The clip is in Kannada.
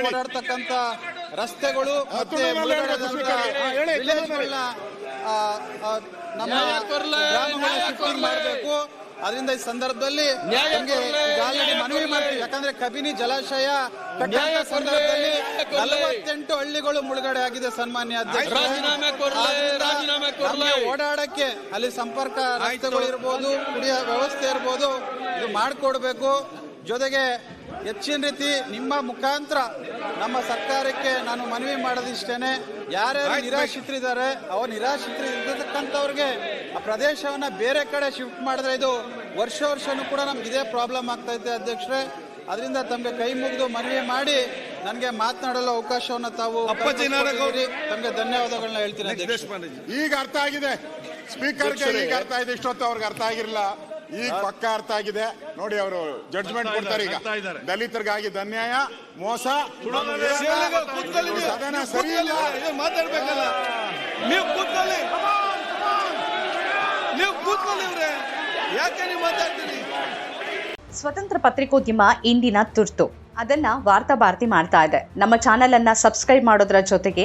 ಓಡಾಡ್ತಕ್ಕಂತ ರಸ್ತೆಗಳು ಮತ್ತೆ ನಮ್ಮ. ಮಾಡಬೇಕು ಅದರಿಂದ ಈ ಸಂದರ್ಭದಲ್ಲಿ ಆಲ್ರೆಡಿ ಮನವಿ. ಮಾಡ್ತೀವಿ ಯಾಕಂದ್ರೆ ಕಬಿನಿ ಜಲಾಶಯ ಸಂದರ್ಭದಲ್ಲಿ. ನಲವತ್ತೆಂಟು ಹಳ್ಳಿಗಳು ಮುಳುಗಡೆ ಆಗಿದೆ ಸನ್ಮಾನ್ಯ ಅಧ್ಯಕ್ಷ. ಓಡಾಡಕ್ಕೆ ಅಲ್ಲಿ ಸಂಪರ್ಕ ರಸ್ತೆಗಳು ಇರ್ಬೋದು ಕುಡಿಯ ವ್ಯವಸ್ಥೆ ಇರ್ಬೋದು ಇದು ಮಾಡಿಕೊಡ್ಬೇಕು ಜೊತೆಗೆ ಹೆಚ್ಚಿನ ರೀತಿ ನಿಮ್ಮ ಮುಖಾಂತರ ನಮ್ಮ ಸರ್ಕಾರಕ್ಕೆ ನಾನು ಮನವಿ ಮಾಡೋದಿಷ್ಟೇನೆ. ಯಾರ್ಯಾರು ನಿರಾಶ್ರಿತರಿದ್ದಾರೆ ಅವ್ರು ನಿರಾಶ್ರಿತರು ಇರ್ತಕ್ಕಂಥವ್ರಿಗೆ ಆ ಪ್ರದೇಶವನ್ನು ಬೇರೆ ಕಡೆ ಶಿಫ್ಟ್ ಮಾಡಿದ್ರೆ ಇದು ವರ್ಷ ವರ್ಷನೂ ಕೂಡ ನಮ್ಗೆ ಇದೇ ಪ್ರಾಬ್ಲಮ್ ಆಗ್ತಾ ಇದೆ ಅಧ್ಯಕ್ಷರೇ. ಅದರಿಂದ ತಮಗೆ ಕೈ ಮುಗಿದು ಮನವಿ ಮಾಡಿ ನನಗೆ ಮಾತನಾಡಲು ಅವಕಾಶವನ್ನು ತಾವು ಅಪ್ಪಾಜಿ ನಾರಾಯಣ ಗೌಡ್ರು. ತಮಗೆ ಧನ್ಯವಾದಗಳನ್ನ ಹೇಳ್ತೀನಿ ಈಗ ಅರ್ಥ ಆಗಿದೆ. ಸ್ಪೀಕರ್ಗೆ ಈಗ ಅರ್ಥ ಆಗಿದೆ. ಇಷ್ಟೊತ್ತು ಅವ್ರಿಗೆ ಅರ್ಥ ಆಗಿರಲಿಲ್ಲ. ಈಗ ಪಕ್ಕ ಅರ್ಥ ಆಗಿದೆ. ನೋಡಿ ಅವರು ಜಡ್ಜ್ಮೆಂಟ್ ಕೊಡ್ತಾರೆ ಈಗ. ದಲಿತರಿಗಾಗಿ. ದಲಿತರಿಗಾಗಿದ್ದ ಅನ್ಯಾಯ ಮೋಸ ಕೂತ್ಕೊಳ್ಳಿ ನೀವು. ಸದನ ಸರಿ ಇಲ್ಲ. ಇದು ಮಾತಾಡ್ಬೇಕಲ್ಲ. ನೀವು ಕೂತ್ಕೊಳ್ಳಿ. ನೀವು ಕೂತ್ಕೊಳ್ಳಿ ಇವ್ರೆ ಯಾಕೆ ನೀವು ಮಾತಾಡ್ತೀರಿ? ಸ್ವತಂತ್ರ ಪತ್ರಿಕೋದ್ಯಮ ಇಂದಿನ ತುರ್ತು. ಅದನ್ನ ವಾರ್ತಾ ಭಾರತಿ ಮಾಡ್ತಾ ಇದೆ. ನಮ್ಮ ಚಾನೆಲ್ ಅನ್ನ ಸಬ್ಸ್ಕ್ರೈಬ್ ಮಾಡೋದ್ರ ಜೊತೆಗೆ